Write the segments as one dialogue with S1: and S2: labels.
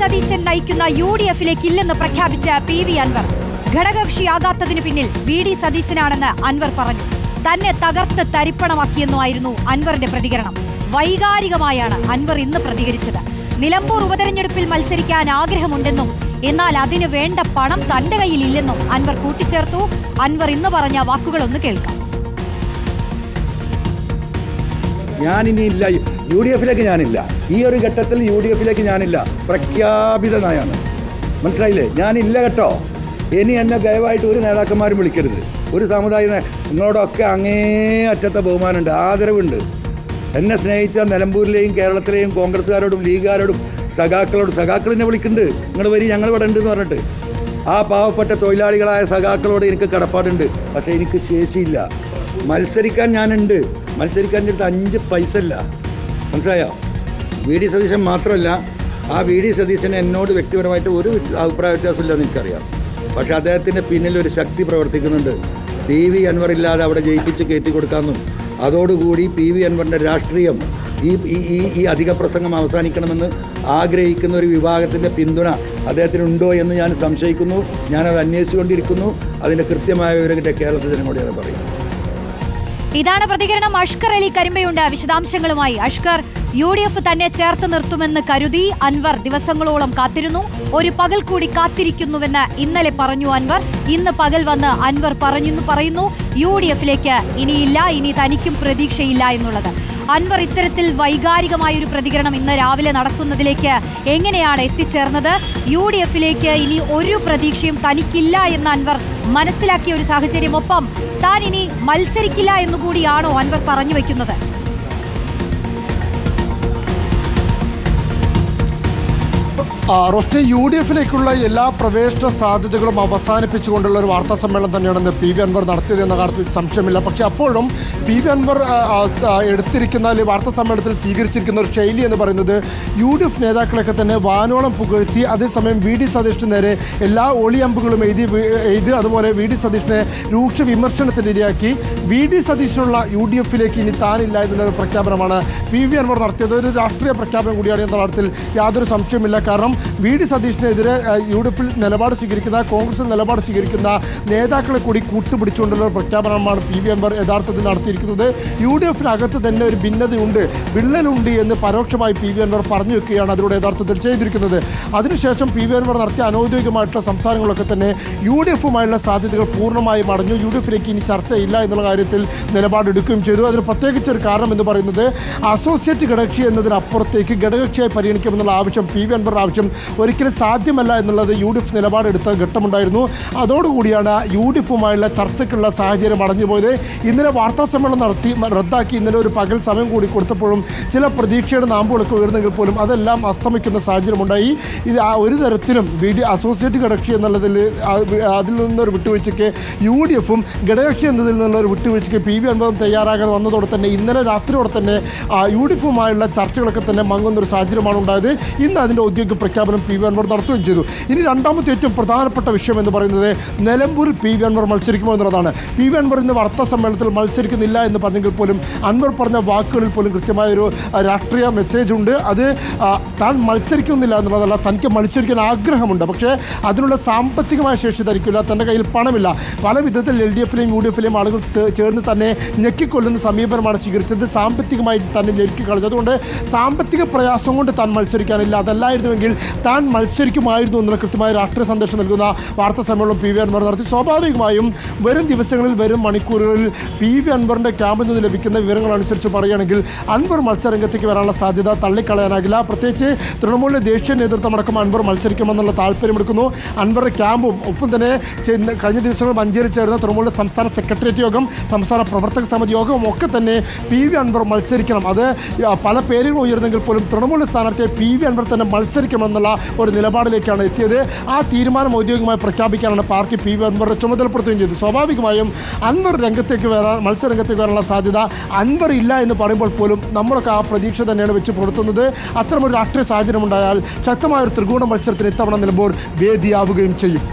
S1: സതീശൻ നയിക്കുന്ന U D എഫിലേക്ക് ഇല്ലെന്ന് പ്രഖ്യാപിച്ച പി വി അൻവർ. ഘടകകക്ഷിയാകാത്തതിന് പിന്നിൽ വി ഡി സതീശനാണെന്ന് അൻവർ പറഞ്ഞു. തന്നെ തകർത്ത് തരിപ്പണമാക്കിയെന്നുമായിരുന്നു അൻവറിന്റെ പ്രതികരണം. വൈകാരികമായാണ് അൻവർ ഇന്ന് പ്രതികരിച്ചത്. നിലമ്പൂർ ഉപതെരഞ്ഞെടുപ്പിൽ മത്സരിക്കാൻ ആഗ്രഹമുണ്ടെന്നും എന്നാൽ അതിനു വേണ്ട പണം തന്റെ കയ്യിലില്ലെന്നും അൻവർ കൂട്ടിച്ചേർത്തു. അൻവർ ഇന്ന് പറഞ്ഞ വാക്കുകളൊന്ന് കേൾക്കാം.
S2: ഞാനിനി ഇല്ല യു ഡി എഫിലേക്ക് ഞാനില്ല. ഈ ഒരു ഘട്ടത്തിൽ യു ഡി എഫിലേക്ക് ഞാനില്ല. പ്രഖ്യാപിത നയാണ് മനസ്സിലായില്ലേ? ഞാനില്ല കേട്ടോ. ഇനി എന്നെ ദയവായിട്ട് ഒരു നേതാക്കന്മാരും വിളിക്കരുത്. ഒരു സമുദായ നിങ്ങളോടൊക്കെ അങ്ങേ അറ്റത്തെ ബഹുമാനമുണ്ട്. ആദരവുണ്ട്. എന്നെ സ്നേഹിച്ച നിലമ്പൂരിലെയും കേരളത്തിലെയും കോൺഗ്രസ്സുകാരോടും ലീഗുകാരോടും സഖാക്കളോടും സഖാക്കളിനെ വിളിക്കുന്നുണ്ട്. നിങ്ങൾ വരി ഞങ്ങൾ ഇവിടെ ഉണ്ട് എന്ന് പറഞ്ഞിട്ട്. ആ പാവപ്പെട്ട തൊഴിലാളികളായ സഖാക്കളോട് എനിക്ക് കടപ്പാടുണ്ട്. പക്ഷേ എനിക്ക് ശേഷിയില്ല. മത്സരിക്കാൻ ഞാനുണ്ട്. മത്സരിക്കാൻ എന്റെ അടുത്ത് അഞ്ച് പൈസ ഇല്ല മനസ്സിലായോ? വി ഡി സതീശൻ മാത്രമല്ല ആ വി ഡി സതീശന് എന്നോട് വ്യക്തിപരമായിട്ട് ഒരു അഭിപ്രായ വ്യത്യാസമില്ലെന്ന് എനിക്കറിയാം. പക്ഷെ അദ്ദേഹത്തിന്റെ പിന്നിൽ ഒരു ശക്തി പ്രവർത്തിക്കുന്നുണ്ട്. പി വി അൻവർ ഇല്ലാതെ അവിടെ ജയിപ്പിച്ച് കയറ്റി കൊടുക്കാമെന്നും അതോടുകൂടി പി വി അൻവറിന്റെ രാഷ്ട്രീയം ഈ ഈ ഈ അധിക പ്രസംഗം അവസാനിക്കണമെന്ന് ആഗ്രഹിക്കുന്ന ഒരു വിഭാഗത്തിന്റെ പിന്തുണ അദ്ദേഹത്തിനുണ്ടോ എന്ന് ഞാൻ സംശയിക്കുന്നു. ഞാനത് അന്വേഷിച്ചുകൊണ്ടിരിക്കുന്നു. അതിന്റെ കൃത്യമായ വിവരങ്ങളുടെ കേരളത്തിൽ ജനങ്ങളോട് ഞാൻ പറയും.
S1: ഇതാണ് പ്രതികരണം. അഷ്കർ അലി കരിമ്പയുണ്ട്. വിശദാംശങ്ങളുമായി അഷ്കർ. യു ഡി എഫ് തന്നെ ചേർത്ത് നിർത്തുമെന്ന് കരുതി അൻവർ ദിവസങ്ങളോളം കാത്തിരുന്നു. ഒരു പകൽ കൂടി കാത്തിരിക്കുന്നുവെന്ന് ഇന്നലെ പറഞ്ഞു അൻവർ. ഇന്ന് പകൽ വന്ന് അൻവർ പറഞ്ഞു പറയുന്നു. യു ഡി എഫിലേക്ക് ഇനിയില്ല. ഇനി തനിക്കും പ്രതീക്ഷയില്ല എന്നുള്ളത്. അൻവർ ഇത്തരത്തിൽ വൈകാരികമായ ഒരു പ്രതികരണം ഇന്ന് രാവിലെ നടത്തുന്നതിലേക്ക് എങ്ങനെയാണ് എത്തിച്ചേർന്നത്? യു ഡി എഫിലേക്ക് ഇനി ഒരു പ്രതീക്ഷയും തനിക്കില്ല എന്ന് അൻവർ മനസ്സിലാക്കിയ ഒരു സാഹചര്യം ഒപ്പം താൻ ഇനി മത്സരിക്കില്ല എന്നുകൂടിയാണോ അൻവർ പറഞ്ഞു വെക്കുന്നത്?
S3: റോഷ്നി യു ഡി എഫിലേക്കുള്ള എല്ലാ പ്രവേശന സാധ്യതകളും അവസാനിപ്പിച്ചുകൊണ്ടുള്ള ഒരു വാർത്താ സമ്മേളനം തന്നെയാണ് പി വി അൻവർ നടത്തിയത് എന്ന കാര്യത്തിൽ സംശയമില്ല. പക്ഷേ അപ്പോഴും പി വി അൻവർ എടുത്തിരിക്കുന്ന അല്ലെങ്കിൽ വാർത്താ സമ്മേളനത്തിൽ സ്വീകരിച്ചിരിക്കുന്ന ഒരു ശൈലി എന്ന് പറയുന്നത് യു ഡി എഫ് നേതാക്കളൊക്കെ തന്നെ വാനോളം പുകഴ്ത്തി അതേസമയം വി ഡി സതീഷിന് നേരെ എല്ലാ ഒളിയമ്പുകളും എഴുതി എഴുതി അതുപോലെ വി ഡി സതീഷിനെ രൂക്ഷ വിമർശനത്തിന് ഇരയാക്കി. വി ഡി സതീഷിനുള്ള യു ഡി എഫിലേക്ക് ഇനി താനില്ല എന്നുള്ള പ്രഖ്യാപനമാണ് പി വി അൻവർ നടത്തിയത്. ഒരു രാഷ്ട്രീയ പ്രഖ്യാപനം കൂടിയാണ് എന്ന കാര്യത്തിൽ യാതൊരു സംശയമില്ല കാരണം വി ഡി സതീഷിനെതിരെ യു ഡി എഫിൽ നിലപാട് സ്വീകരിക്കുന്ന കോൺഗ്രസിൽ നിലപാട് സ്വീകരിക്കുന്ന നേതാക്കളെ കൂടി കൂട്ടുപിടിച്ചുകൊണ്ടുള്ള പ്രഖ്യാപനമാണ് പി വി അൻവർ യഥാർത്ഥത്തിൽ നടത്തിയിരിക്കുന്നത്. യു ഡി എഫിനകത്ത് തന്നെ ഒരു ഭിന്നതയുണ്ട് വിള്ളലുണ്ട് എന്ന് പരോക്ഷമായി പി വി അൻവർ പറഞ്ഞു വെക്കുകയാണ് അതിലൂടെ യഥാർത്ഥത്തിൽ ചെയ്തിരിക്കുന്നത്. അതിനുശേഷം പി വി അൻവർ നടത്തിയ അനൗദ്യോഗികമായിട്ടുള്ള സംസാരങ്ങളൊക്കെ തന്നെ യു ഡി എഫുമായുള്ള സാധ്യതകൾ പൂർണമായും അടഞ്ഞു. യു ഡി എഫിലേക്ക് ഇനി ചർച്ചയില്ല എന്നുള്ള കാര്യത്തിൽ നിലപാടെടുക്കുകയും ചെയ്തു. അതിന് പ്രത്യേകിച്ച് ഒരു കാരണം എന്ന് പറയുന്നത് അസോസിയേറ്റ് ഘടകക്ഷി എന്നതിനപ്പുറത്തേക്ക് ഘടകകക്ഷിയായി പരിഗണിക്കുമെന്നുള്ള ആവശ്യം പി വി അൻവർ ആവശ്യം ഒരിക്കലും സാധ്യമല്ല എന്നുള്ളത് യു ഡി എഫ് നിലപാടെടുത്ത ഘട്ടമുണ്ടായിരുന്നു. അതോടുകൂടിയാണ് യു ഡി എഫുമായുള്ള ചർച്ചയ്ക്കുള്ള സാഹചര്യം അടഞ്ഞുപോയത്. ഇന്നലെ വാർത്താ സമ്മേളനം നടത്തി റദ്ദാക്കി ഇന്നലെ ഒരു പകൽ സമയം കൂടി കൊടുത്തപ്പോഴും ചില പ്രതീക്ഷയുടെ നാമ്പുകളൊക്കെ ഉയർന്നെങ്കിൽ പോലും അതെല്ലാം അസ്തമിക്കുന്ന സാഹചര്യമുണ്ടായി. ഇത് ആ ഒരു തരത്തിലും ബി ഡി അസോസിയേറ്റ് ഘടകക്ഷി എന്നുള്ളതിൽ അതിൽ നിന്നൊരു വിട്ടുവീഴ്ചയ്ക്ക് യു ഡി എഫും ഘടകക്ഷി എന്നതിൽ നിന്നുള്ള ഒരു വിട്ടുവീഴ്ചയ്ക്ക് പി വി അൻപതും തയ്യാറാകാതെ വന്നതോടെ തന്നെ ഇന്നലെ രാത്രിയോടെ തന്നെ യു ഡി എഫുമായുള്ള ചർച്ചകളൊക്കെ തന്നെ മങ്ങുന്ന ഒരു സാഹചര്യമാണ് ഉണ്ടായത് ഇന്ന് അതിന്റെ ഔദ്യോഗിക പ്രഖ്യാപനം പി വി അൻവർ നടത്തുകയും ചെയ്തു. ഇനി രണ്ടാമത്തെ ഏറ്റവും പ്രധാനപ്പെട്ട വിഷയം എന്ന് പറയുന്നത് നിലമ്പൂരിൽ പി വി അൻവർ മത്സരിക്കുമോ എന്നുള്ളതാണ്. പി വി അൻവർ ഇന്ന് വാർത്താ സമ്മേളനത്തിൽ മത്സരിക്കുന്നില്ല എന്ന് പറഞ്ഞെങ്കിൽ പോലും അൻവർ പറഞ്ഞ വാക്കുകളിൽ പോലും കൃത്യമായൊരു രാഷ്ട്രീയ മെസ്സേജ് ഉണ്ട്. അത് താൻ മത്സരിക്കുന്നില്ല എന്നുള്ളതല്ല തനിക്ക് മത്സരിക്കാൻ ആഗ്രഹമുണ്ട്. പക്ഷേ അതിനുള്ള സാമ്പത്തികമായ ശേഷി ധരിക്കില്ല തന്റെ കയ്യിൽ പണമില്ല. പല വിധത്തിൽ എൽ ഡി എഫിലെയും യു ഡി എഫിലെയും ആളുകൾ ചേർന്ന് തന്നെ ഞെക്കിക്കൊല്ലുന്ന സമീപനമാണ് സ്വീകരിച്ചത്. സാമ്പത്തികമായി തന്നെ ഞെരുക്കി കളഞ്ഞു. അതുകൊണ്ട് സാമ്പത്തിക പ്രയാസം കൊണ്ട് താൻ മത്സരിക്കാനില്ല. അതല്ലായിരുന്നുവെങ്കിൽ താൻ മത്സരിക്കുമായിരുന്നു എന്നുള്ള കൃത്യമായ രാഷ്ട്രീയ സന്ദേശം നൽകുന്ന വാർത്താ സമ്മേളനം പി വി അൻവർ നടത്തി. സ്വാഭാവികമായും വരും ദിവസങ്ങളിൽ വരും മണിക്കൂറുകളിൽ പി വി അൻവറിന്റെ ക്യാമ്പിൽ നിന്ന് ലഭിക്കുന്ന വിവരങ്ങൾ അനുസരിച്ച് പറയുകയാണെങ്കിൽ അൻവർ മത്സരരംഗത്തേക്ക് വരാനുള്ള സാധ്യത തള്ളിക്കളയാനാകില്ല. പ്രത്യേകിച്ച് തൃണമൂലിന്റെ ദേശീയ നേതൃത്വം അടക്കം അൻവർ മത്സരിക്കുമെന്നുള്ള താല്പര്യമെടുക്കുന്നു. അൻവറുടെ ക്യാമ്പും ഒപ്പം തന്നെ കഴിഞ്ഞ ദിവസങ്ങൾ മഞ്ചേരി ചേർന്ന തൃണമൂലിന്റെ സംസ്ഥാന സെക്രട്ടേറിയറ്റ് യോഗം സംസ്ഥാന പ്രവർത്തക സമിതി യോഗവും ഒക്കെ തന്നെ പി വി അൻവർ മത്സരിക്കണം. അത് പല പേരുകൾ ഉയർന്നെങ്കിൽ പോലും തൃണമൂൽ സ്ഥാനാർത്ഥിയെ പി വി അൻവർ തന്നെ മത്സരിക്കണമെന്നുള്ള ഒരു നിലപാടിലേക്കാണ് എത്തിയത്. ആ തീരുമാനം ഔദ്യോഗികമായി പ്രഖ്യാപിക്കാനാണ് പാർട്ടി പി വി അൻവറെ ചുമതലപ്പെടുത്തുകയും ചെയ്തു. സ്വാഭാവികമായും അൻവർ രംഗത്തേക്ക് വരാൻ മത്സരരംഗത്തേക്ക് വരാനുള്ള സാധ്യത അൻവർ ഇല്ല എന്ന് പറയുമ്പോൾ പോലും നമ്മളൊക്കെ ആ പ്രതീക്ഷ തന്നെയാണ് വെച്ച് പുലർത്തുന്നത്. അത്തരമൊരു രാഷ്ട്രീയ സാഹചര്യം ഉണ്ടായാൽ ശക്തമായ ഒരു ത്രികോണ മത്സരത്തിന് ഇത്തവണ നിലമ്പോൾ വേദിയാവുകയും ചെയ്യും.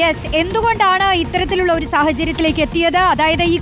S1: യെസ് എന്തുകൊണ്ടാണ് ഇത്തരത്തിലുള്ള ഒരു സാഹചര്യത്തിലേക്ക് എത്തിയത്? അതായത് ഈ